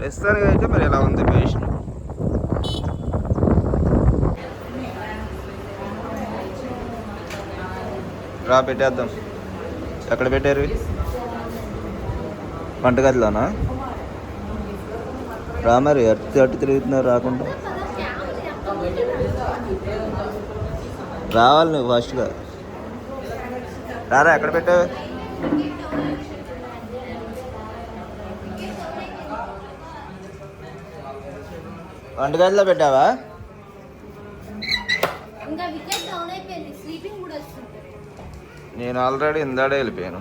ప్రస్తుతానికి అయితే మరి ఎలా ఉంది పేషన్ రా పెట్టేద్దాం. ఎక్కడ పెట్టారు? వంటగదిలోనా రా మరి అటు అటు తిరుగుతున్నారు రాకుండా. రావాలి నువ్వు ఫాస్ట్గా రారా ఎక్కడ పెట్టావు? వంటగదిలో పెట్టావా? నేను ఆల్రెడీ ఇందాడే వెళ్ళిపోయాను.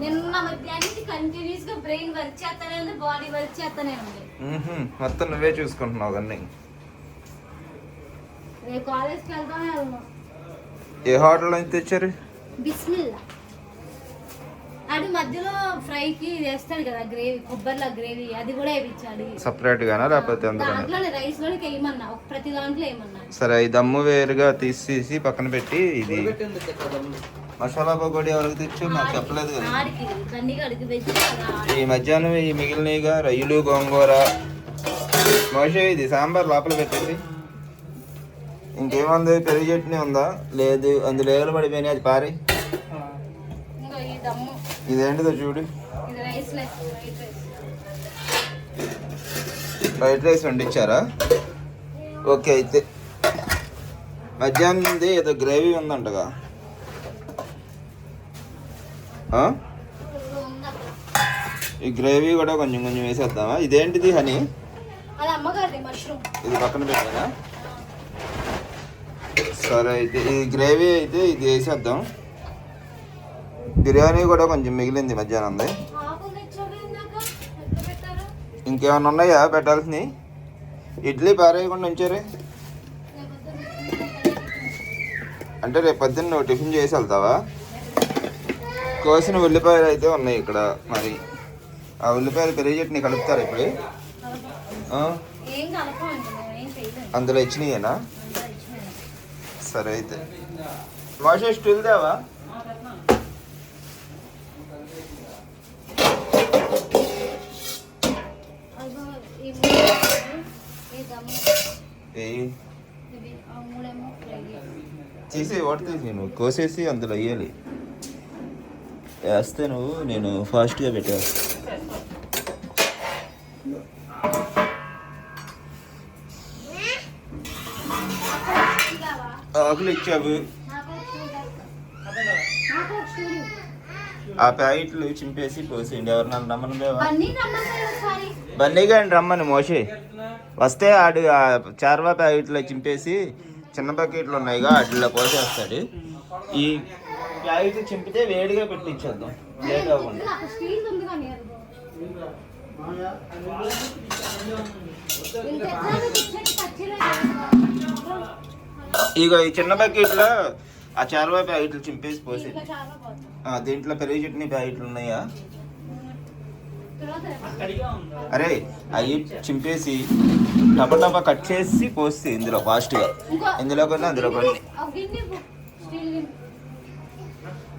నిన్న మధ్యాహ్నం కంటిన్యూస్గా బ్రెయిన్ వర్క్ చేస్తానే ఉంది బాడీ వర్క్ చేస్తానే ఉంది. మొత్తం నువ్వే చూసుకుంటున్నావు అన్నీ. రేపు కాలేజ్కి వెళ్తానే ఏ హోటల్ నుంచి తెచ్చారు? బిస్మిల్లా. అది మధ్యలో ఫ్రైకి వేస్తాడు కదా గ్రేవీ కొబ్బరిలో గ్రేవీ అది కూడా వేయించాడు సపరేట్ గానా లేకపోతే అందులోనే? రైస్ వేయమన్నా ప్రతి దాంట్లో వేయమన్నా. సరే ఈ దమ్ము వేరుగా తీసేసి పక్కన పెట్టి ఇది మసాలా పకోడీ ఎవరికి తెచ్చు నాకు చెప్పలేదు కదా. ఈ మధ్యాహ్నం ఈ మిగిలినగా రొయ్యలు గోంగూర. మోషే ఇది సాంబార్ లోపల పెట్టేసి ఇంకేముంది? పెరుగు చట్నీ ఉందా? లేదు అందులో ఏగలు పడిపోయినాయి? అది పారి ఇంకా ఈ దమ్ము ఇదేంటిదో చూడు. వైట్ రైస్ ఫ్రైడ్ రైస్ వండించారా ఓకే అయితే. మధ్యాహ్నంది ఏదో గ్రేవీ ఉందంటగా? ఈ గ్రేవీ కూడా కొంచెం కొంచెం వేసేద్దామా? ఇదేంటిది హనీ? ఇది పక్కన పెట్టానా సరే అయితే ఈ గ్రేవీ అయితే ఇది వేసేద్దాం. బిర్యానీ కూడా కొంచెం మిగిలింది మధ్యాహ్నంది ఇంకేమైనా ఉన్నాయా పెట్టాల్సినవి? ఇడ్లీ పారేయకుండా ఉంచారే. అంటే రేపు పొద్దున్న నువ్వు టిఫిన్ చేసి వెళ్తావా? కోసిన ఉల్లిపాయలు అయితే ఉన్నాయి ఇక్కడ మరి. ఆ ఉల్లిపాయలు పెరిగి చట్నీ కలుపుతారు ఇప్పుడు? అందులో ఇచ్చినాయేనా. సరే అయితే. మాషే స్టిల్ దేవా అదిగో ఈ మూడు ఈ దమ్ము ఏయ్ ఇవి ఆ మూడేమో ఫ్రై తీసి తీసి నువ్వు కోసేసి అందులో వేయాలి. వేస్తే నువ్వు నేను ఫాస్ట్గా పెట్టా ఆకులు ఇచ్చావు. ఆ ప్యాకెట్లు చింపేసి పోసేయండి. ఎవరినన్నా రమ్మని బన్నీ గారిని రమ్మని మోసే వస్తే ఆడు ఆ చార్వా ప్యాకెట్లో చింపేసి చిన్న ప్యాకెట్లు ఉన్నాయిగా వాటిలో పోసేస్తాడు ఈ ప్యాకెట్లు చింపితే వేడిగా పెట్టించేద్దాం లేట్ అవ్వకుండా ఇగో ఈ చిన్న ప్యాకెట్లో ఆ చార్వా ప్యాకెట్లు చింపేసి పోసి ఇంకా చాలా పోతుంది. ఆ, దీంట్లో పెరుగు చట్నీ ప్యాకెట్లు ఉన్నాయా. అరే అవి చింపేసి టపా టపా కట్ చేసి పోస్తే ఇందులో ఫాస్ట్గా ఇందులో కొన్ని అందులో కొన్ని. ఒక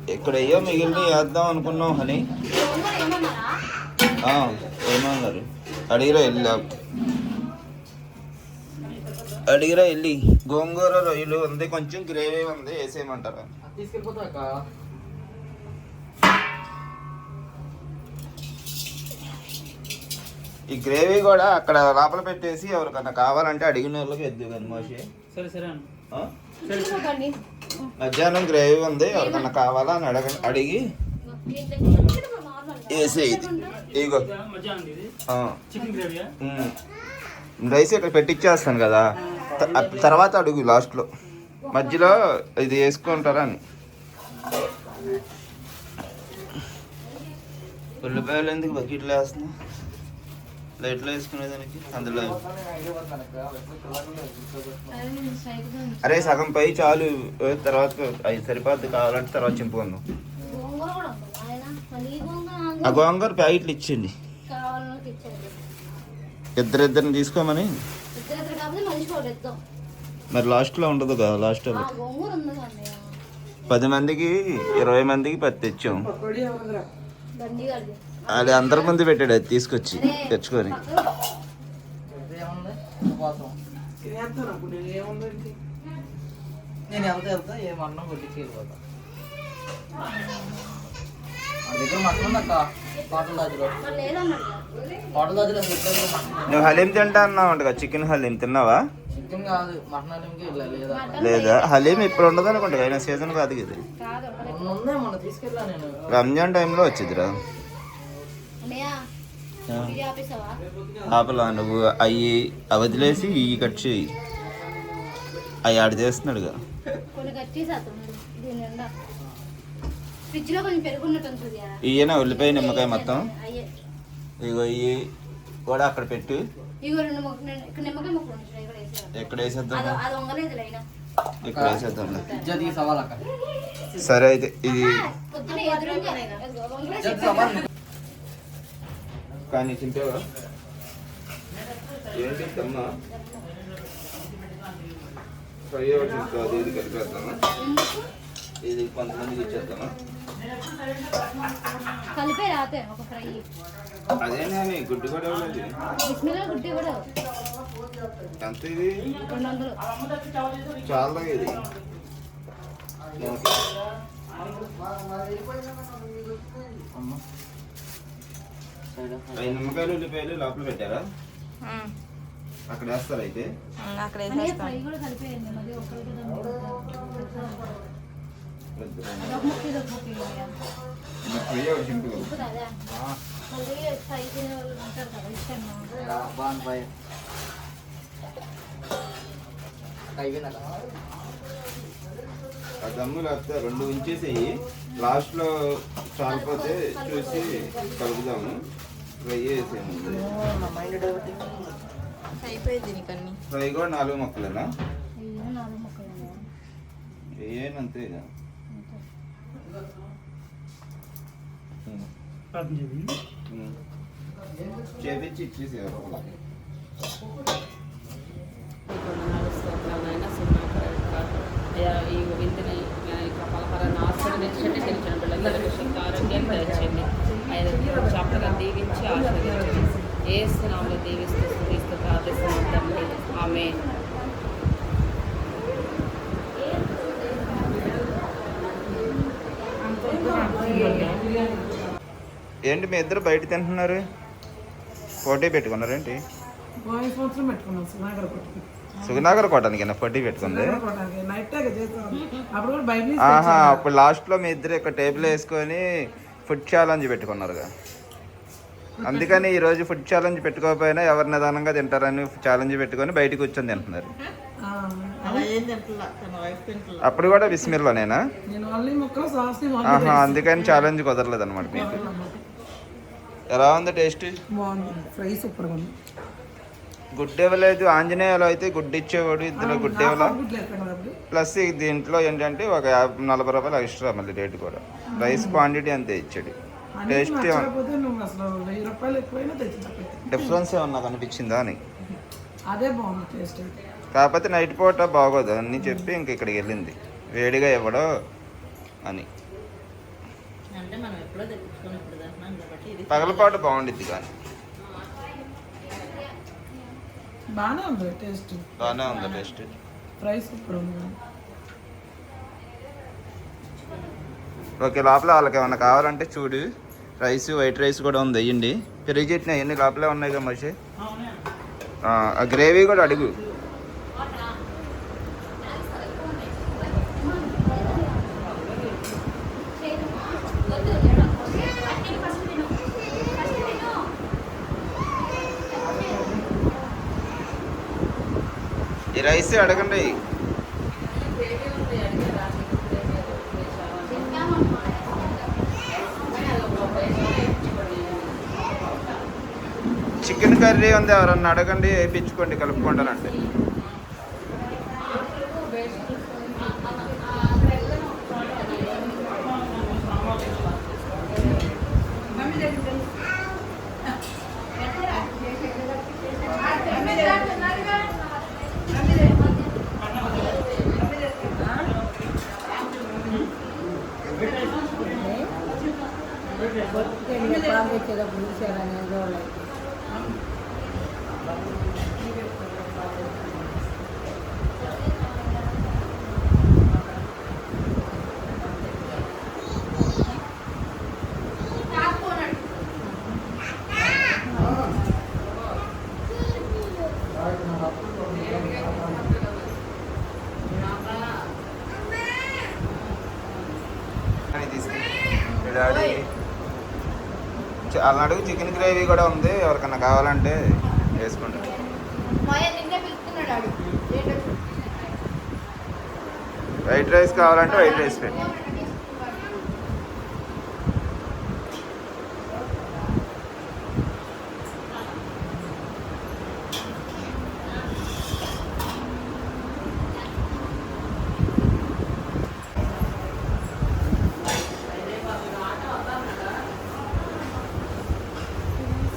ఇక్కడ అయ్యో మిగిలిన వేద్దాం అనుకున్నాం హనీ. ఏమన్నారు? అడిగిరా వెళ్ళి అడిగిరా వెళ్ళి గోంగూర రొయ్యలు ఉంది కొంచెం గ్రేవీ ఉంది వేసేయమంటారా? ఈ గ్రేవీ కూడా అక్కడ లోపల పెట్టేసి ఎవరికన్నా కావాలంటే అడిగిన వాళ్ళకి ఎద్దు కానీ మోషి సరే సరే. మధ్యాహ్నం గ్రేవీ ఉంది ఎవరికన్నా కావాలా అని అడగ అడిగి. వేసేది ఇగో. రైస్ ఇక్కడ పెట్టిచ్చేస్తాను కదా. తర్వాత అడుగు లాస్ట్లో. మధ్యలో ఇది వేసుకుంటారా అని ఉల్లిపాయలు ఎందుకు బకెట్లో వేస్తున్నా? లైట్లో వేసుకునేదానికి అందులో? అరే సగం పై చాలు. తర్వాత అది సరిపోద్ది కావాలంటే తర్వాత చింపుకుందాం. ఆ గోంగూర ప్యాకెట్లు ఇచ్చింది. ఇద్దరిద్దరిని తీసుకోమని? మరి లాస్ట్లో ఉండదు కదా లాస్ట్ పది మందికి ఇరవై మందికి పది తెచ్చాం. అది అందరి ముందు పెట్టాడు అది తీసుకొచ్చి తెచ్చుకొని. నువ్వు హలీం తింటా అన్నావు అంట చికెన్ హలీం తిన్నావా? లేదా? లేదా హలీం ఇప్పుడు ఉండదు అనుకుంటా అయినా సీజన్ కాదు ఇది. కాదు రంజాన్ టైంలో వచ్చిందిరా ఆపలా నువ్వు అవి వదిలేసి ఇవి కట్ చేయి. అవి ఆడు చేస్తున్నాడుగా. ఈయన ఉల్లిపాయ నిమ్మకాయ మొత్తం. ఇగో ఇవి కూడా అక్కడ పెట్టు. ఇగో రెండు ముక్క ఇక్కడ నిమ్మకాయ ముక్కలు ఉంటాయి ఇక్కడ వేసేయాలి ఎక్కడ వేసేద్దాం? ఇక్కడ వేసేద్దాం. సరే అయితే ఇది కానీ చింపేవా ఏంటి అమ్మా ఫ్రై అవుతుంది అది ఇది కలిపేద్దామా? ఇది కొంతమందికి ఇచ్చేద్దామా కలిపే రాతే ఒక ఫ్రై. అదేనా గుడ్డు కూడా ఇవ్వలేదు. బిస్మిల్లా గుడ్డి కూడా. ఎంత ఇది? చాలా ఇది. అమ్మ. ఐదు నిమ్మకాయలు ఉల్లిపాయలు లోపల పెట్టారా? అక్కడ వేస్తారు అయితే? అక్కడ అన్నయ్య ఫ్రై కూడా కలిపేయండి మరి ఒకరికి అదొక ముక్క ఇది ఒక ముక్క ఇవ్వయ్యా. ఫ్రై ఒకటి సింపుల్. ఉప్పు కదా? మళ్ళీ ఫ్రై తినే వాళ్ళు ఉంటారు కదా ఇష్టం బాన్ బాయ్. అయిపోయిందక్క ఆ దమ్ము లేకపోతే రెండు ఉంచేసేయి. లాస్ట్లో చాలిపోతే చూసి కలుపుదాము. ఫ్రై చేసేయండి. నా మైండ్ డైవర్టింగ్ అయిపోయింది నీకు అన్ని ఫ్రై కూడా నాలుగు మొక్కలేనా? నాలుగు ముక్కలు ఇక. చేపించి ఇచ్చేసి పలహారాన్ని తెలిసిన శక్తి ఆరోగ్యం దయచేయండి. ఆయన చాపగా దీవించి ఆశీర్వదించండి ఏ స్థానంలో దీవిస్తూ స్థుతిస్తూ ప్రార్థిస్తున్నాం తండ్రి. ఆమె ఏంటి మీ ఇద్దరు బయట తింటున్నారు? పోటీ పెట్టుకున్నారేంటి సుగనాగర్ కోటానికి పోటీ పెట్టుకుంది? అప్పుడు లాస్ట్లో మీ ఇద్దరు ఇక్కడ టేబుల్ వేసుకొని ఫుడ్ ఛాలెంజ్ పెట్టుకున్నారుగా. అందుకని ఈ రోజు ఫుడ్ ఛాలెంజ్ పెట్టుకోకపోయినా ఎవరు నిదానంగా తింటారని ఛాలెంజ్ పెట్టుకొని బయటకు కూర్చొని తింటున్నారు. అప్పుడు కూడా బిస్మిల్లోనేనా నేను ఆహా అందుకని ఛాలెంజ్ కుదరలేదు అనమాట మీకు ఎలా ఉంది టేస్ట్ ఫ్రై సూపర్ ఉంది. గుడ్డు ఇవ్వలేదు ఆంజనేయులు అయితే గుడ్డు ఇచ్చేవాడు ఇందులో గుడ్డు ఇవ్వలా గుడ్లు ఎక్కడ కాబట్టి ప్లస్ ఈ దీంట్లో ఏంటంటే ఒక యాభై నలభై రూపాయలు ఎక్స్ట్రా మళ్ళీ రేటు కూడా. రైస్ క్వాంటిటీ అంతే ఇచ్చాడు. టేస్ట్ డిఫరెన్స్ ఏమన్నా కనిపించిందా అని? అదే బాగుంది టేస్ట్ అయితే. కాకపోతే నైట్ పూట బాగోదు. అని చెప్పి ఇంక ఇక్కడికి వెళ్ళింది. వేడిగా ఇవ్వడం అని. పగలపాటు బాగుండిద్ది కానీ. బాగానే ఉంది టేస్ట్. బాగానే ఉంది టేస్ట్. ఫ్రై సూపర్ ఉంది. ఓకే లోపల వాళ్ళకి ఏమన్నా కావాలంటే చూడు. రైస్ వైట్ రైస్ కూడా ఉంది వెయ్యండి పెరుగు చట్నీ అవన్నీ లోపలే ఉన్నాయి కదా మనిషి. ఆ గ్రేవీ కూడా అడుగు. రైస్ అడగండి. చికెన్ కర్రీ ఉంది ఎవరన్నా అడగండి వేయించుకోండి కలుపుకుంటానంటే బాగా చూసారని రోజులైతే అని తీసుకుని మీ డాడీ చ- వాళ్ళని అడుగు చికెన్ గ్రేవీ కూడా ఉంది. ఎవరికన్నా కావాలంటే వేసుకుంటారు వైట్ రైస్ కావాలంటే వైట్ రైస్ పెట్టి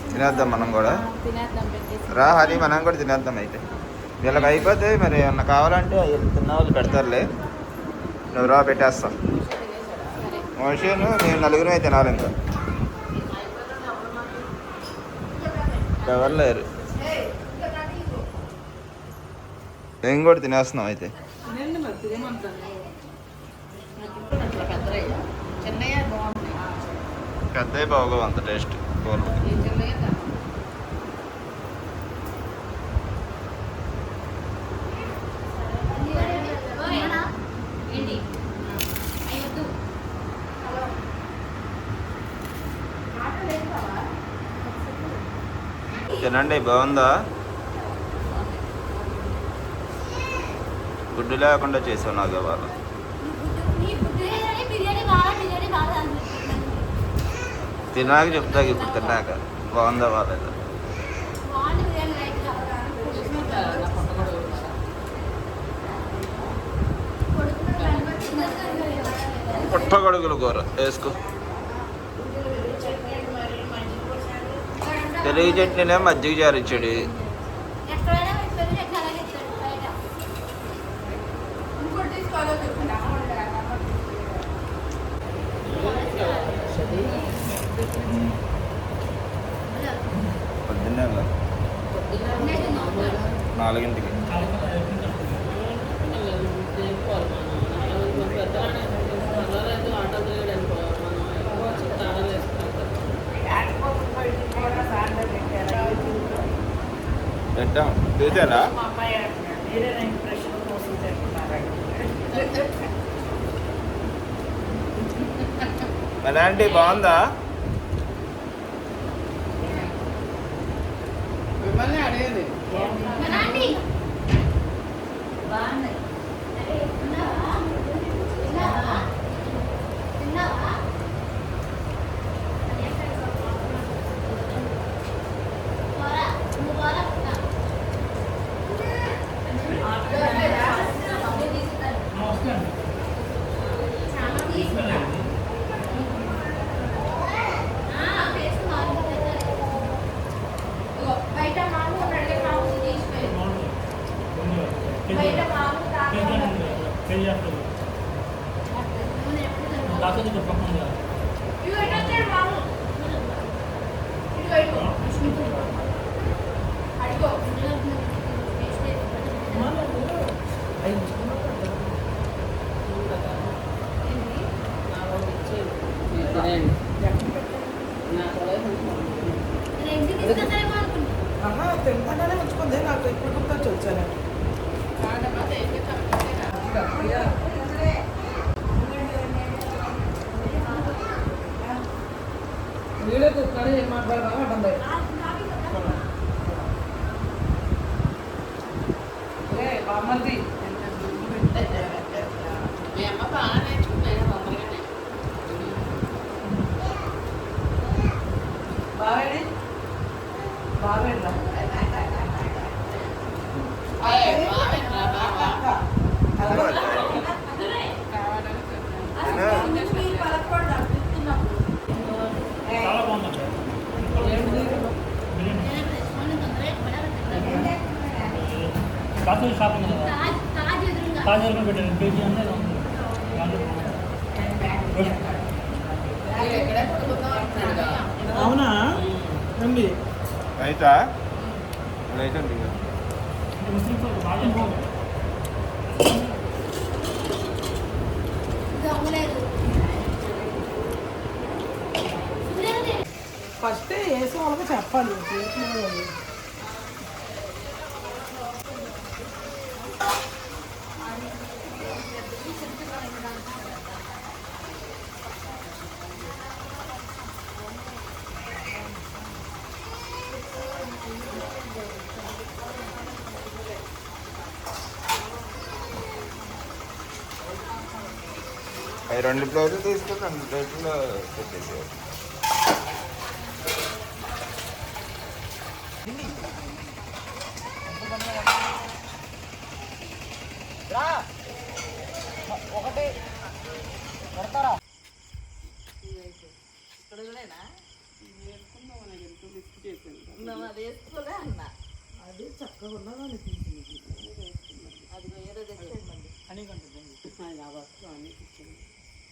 తినేద్దాం మనం కూడా. రా హరి మనం కూడా తినేద్దాం అయితే. వీళ్ళకి అయిపోతే మరి ఏమన్నా కావాలంటే తిన్న వాళ్ళు పెడతారులే. నువ్వు రా పెట్టేస్తాం. మోషన్ మేము నలుగురు అయితే తినాలి ఇంకా. ఎవరు లేరు. మేము కూడా తినేస్తున్నాం అయితే? పెద్ద బాగోవు అంత టేస్ట్. కూరలు ఈ చిన్నయ్య దా- ఏంటి అయ్యొద్దు తినండి బాగుందా? గుడ్డు లేకుండా చేసావు నాకు ఇవాళ. తినాక చెప్తా చెప్తాక ఇప్పుడు తిన్నాక. బాగుందా బాగాలేదా పుట్టగొడుగులు కూర వేసుకో. తెలుగు చట్నీనే మజ్జిగ జారిచ్చాడు ఎక్కడైనా పెరుగు పొద్దున్నే నాలుగింటికి. పెట్టాం. చూసారా బాగుందా? 这个防控的。को करे एक मार बार बाबा बंद है కాసు షాప్ ఉంది కదా. తాజ్ ఎదురుగా. కేజీ అవునా. నంబి రైతా? బాగా. ఇది అవ్వలేదు. ఫస్ట్ వేసే వాళ్ళకి చెప్పాలి. రెండు ప్లేట్లు తీసుకొని రెండు ప్లేట్లో పెట్టేసేయాలి ఒకటి. కొడతారా ఇక్కడ కూడానా అది వేసుకోలే అన్న. అది చక్కగా ఉన్నదా అనిపించింది అది ఏదో తెచ్చేయండి అని కంటుంది